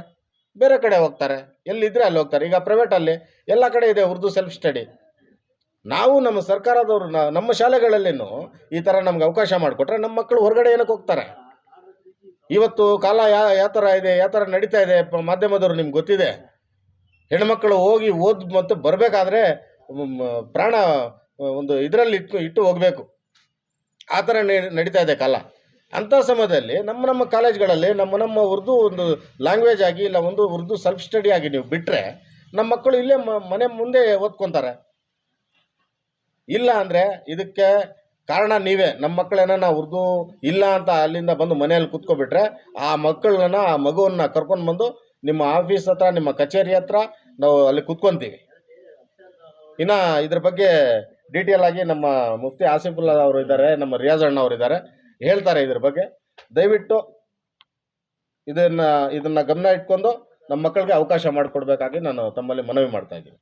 ಬೇರೆ ಕಡೆ ಹೋಗ್ತಾರೆ. ಎಲ್ಲಿದ್ದರೆ ಅಲ್ಲಿ ಹೋಗ್ತಾರೆ. ಈಗ ಪ್ರೈವೇಟಲ್ಲಿ ಎಲ್ಲ ಕಡೆ ಇದೆ ಉರ್ದು ಸೆಲ್ಫ್ ಸ್ಟಡಿ ನಾವು ನಮ್ಮ ಸರ್ಕಾರದವರು ನಮ್ಮ ಶಾಲೆಗಳಲ್ಲಿನೂ ಈ ಥರ ನಮ್ಗೆ ಅವಕಾಶ ಮಾಡಿಕೊಟ್ರೆ ನಮ್ಮ ಮಕ್ಕಳು ಹೊರಗಡೆ ಏನಕ್ಕೆ ಹೋಗ್ತಾರೆ? ಇವತ್ತು ಕಾಲ ಯಾ, ಯಾವ ಥರ ಇದೆ, ಯಾವ ಥರ ನಡೀತಾ ಇದೆ ಮಾಧ್ಯಮದವರು ನಿಮ್ಗೆ ಗೊತ್ತಿದೆ? ಹೆಣ್ಮಕ್ಳು ಹೋಗಿ ಓದ್ ಮತ್ತು ಬರಬೇಕಾದ್ರೆ ಪ್ರಾಣ ಒಂದು ಇದರಲ್ಲಿ ಇಟ್ಟು ಇಟ್ಟು ಹೋಗಬೇಕು. ಆ ಥರ ನಡೀತಾ ಇದೆ ಕಾಲ. ಅಂಥ ಸಮಯದಲ್ಲಿ ನಮ್ಮ ನಮ್ಮ ಕಾಲೇಜ್ಗಳಲ್ಲಿ ನಮ್ಮ ನಮ್ಮ ಉರ್ದು ಒಂದು ಲ್ಯಾಂಗ್ವೇಜ್ ಆಗಿ ಇಲ್ಲ, ಒಂದು ಉರ್ದು ಸೆಲ್ಫ್ ಸ್ಟಡಿ ಆಗಿ ನೀವು ಬಿಟ್ಟರೆ ನಮ್ಮ ಮಕ್ಕಳು ಇಲ್ಲೇ ಮನೆ ಮುಂದೆ ಓದ್ಕೊತಾರೆ. ಇಲ್ಲ ಅಂದರೆ ಇದಕ್ಕೆ ಕಾರಣ ನೀವೇ. ನಮ್ಮ ಮಕ್ಕಳೇನ ಉರ್ದು ಇಲ್ಲ ಅಂತ ಅಲ್ಲಿಂದ ಬಂದು ಮನೆಯಲ್ಲಿ ಕೂತ್ಕೊಬಿಟ್ರೆ ಆ ಮಕ್ಕಳನ್ನ, ಆ ಮಗುವನ್ನು ಕರ್ಕೊಂಡು ಬಂದು ನಿಮ್ಮ ಆಫೀಸ್ ಹತ್ರ, ನಿಮ್ಮ ಕಚೇರಿ ಹತ್ರ ನಾವು ಅಲ್ಲಿ ಕೂತ್ಕೊತೀವಿ. ಇನ್ನು ಇದ್ರ ಬಗ್ಗೆ ಡೀಟೇಲ್ ಆಗಿ ನಮ್ಮ ಮುಫ್ತಿ ಆಸಿಫುಲ್ಲಾ ಅವರು ಇದ್ದಾರೆ ನಮ್ಮ ರಿಯಾಜ್ ಅಣ್ಣ ಅವರು ಇದ್ದಾರೆ ಹೇಳ್ತಾರೆ ಇದ್ರ ಬಗ್ಗೆ. ದಯವಿಟ್ಟು ಇದನ್ನ ಇದನ್ನ ಗಮನ ಇಟ್ಕೊಂಡು ನಮ್ಮ ಮಕ್ಕಳಿಗೆ ಅವಕಾಶ ಮಾಡಿಕೊಡ್ಬೇಕಾಗಿ ನಾನು ತಮ್ಮಲ್ಲಿ ಮನವಿ ಮಾಡ್ತಾ ಇದ್ದೀನಿ.